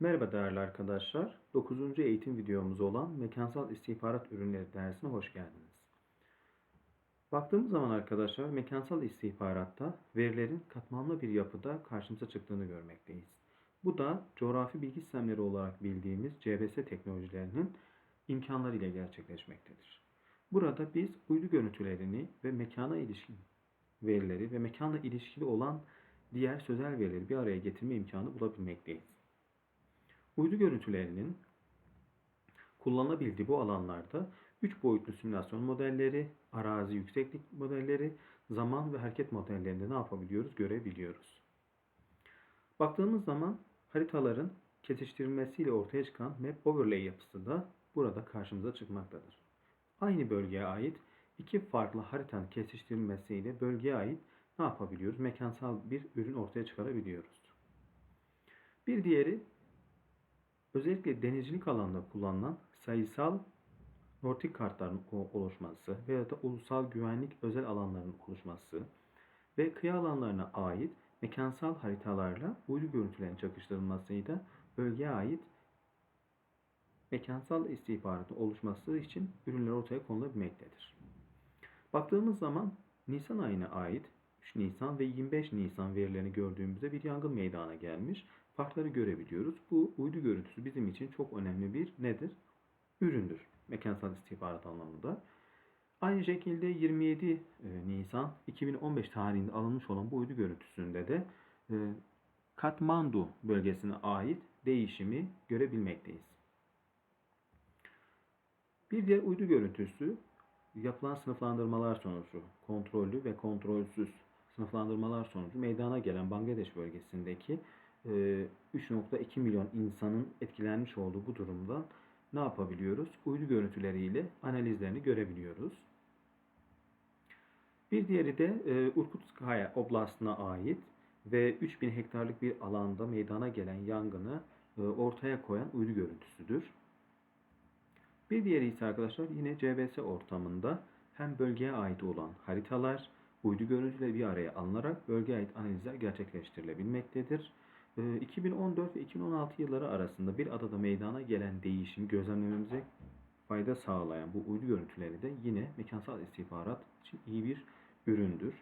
Merhaba değerli arkadaşlar. 9. eğitim videomuz olan Mekansal İstihbarat Ürünleri dersine hoş geldiniz. Baktığımız zaman arkadaşlar mekansal istihbaratta verilerin katmanlı bir yapıda karşımıza çıktığını görmekteyiz. Bu da coğrafi bilgi sistemleri olarak bildiğimiz CBS teknolojilerinin imkanları ile gerçekleşmektedir. Burada biz uydu görüntülerini ve mekana ilişkin verileri ve mekanla ilişkili olan diğer sözel verileri bir araya getirme imkanı bulabilmekteyiz. Uydu görüntülerinin kullanılabildiği bu alanlarda 3 boyutlu simülasyon modelleri, arazi yükseklik modelleri, zaman ve hareket modellerinde ne yapabiliyoruz görebiliyoruz. Baktığımız zaman haritaların kesiştirilmesiyle ortaya çıkan map overlay yapısı da burada karşımıza çıkmaktadır. Aynı bölgeye ait iki farklı haritanın kesiştirilmesiyle bölgeye ait ne yapabiliyoruz? Mekansal bir ürün ortaya çıkarabiliyoruz. Bir diğeri özellikle denizcilik alanında kullanılan sayısal nortik kartların oluşması veya da ulusal güvenlik özel alanların oluşması ve kıyı alanlarına ait mekansal haritalarla uydu görüntülerin çakıştırılmasıyla bölgeye ait mekansal istihbaratın oluşması için ürünler ortaya konulabilmektedir. Baktığımız zaman Nisan ayına ait 3 Nisan ve 25 Nisan verilerini gördüğümüzde bir yangın meydana gelmiş. Farkları görebiliyoruz. Bu uydu görüntüsü bizim için çok önemli bir nedir? Üründür. Mekansal istihbarat anlamında. Aynı şekilde 27 e, Nisan 2015 tarihinde alınmış olan bu uydu görüntüsünde de e, Katmandu bölgesine ait değişimi görebilmekteyiz. Bir diğer uydu görüntüsü yapılan sınıflandırmalar sonucu kontrollü ve kontrolsüz sınıflandırmalar sonucu meydana gelen Bangladeş bölgesindeki 3.2 milyon insanın etkilenmiş olduğu bu durumda ne yapabiliyoruz? Uydu görüntüleriyle analizlerini görebiliyoruz. Bir diğeri de Urkutskaya Oblast'ına ait ve 3000 hektarlık bir alanda meydana gelen yangını ortaya koyan uydu görüntüsüdür. Bir diğeri ise arkadaşlar yine CBS ortamında hem bölgeye ait olan haritalar, uydu görüntüleri bir araya alınarak bölgeye ait analizler gerçekleştirilebilmektedir. 2014 ve 2016 yılları arasında bir adada meydana gelen değişimi gözlemlememize fayda sağlayan bu uydu görüntüleri de yine mekansal istihbarat için iyi bir üründür.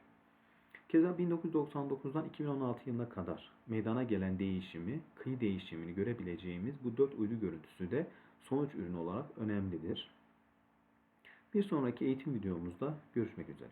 Keza 1999'dan 2016 yılına kadar meydana gelen değişimi, kıyı değişimini görebileceğimiz bu dört uydu görüntüsü de sonuç ürünü olarak önemlidir. Bir sonraki eğitim videomuzda görüşmek üzere.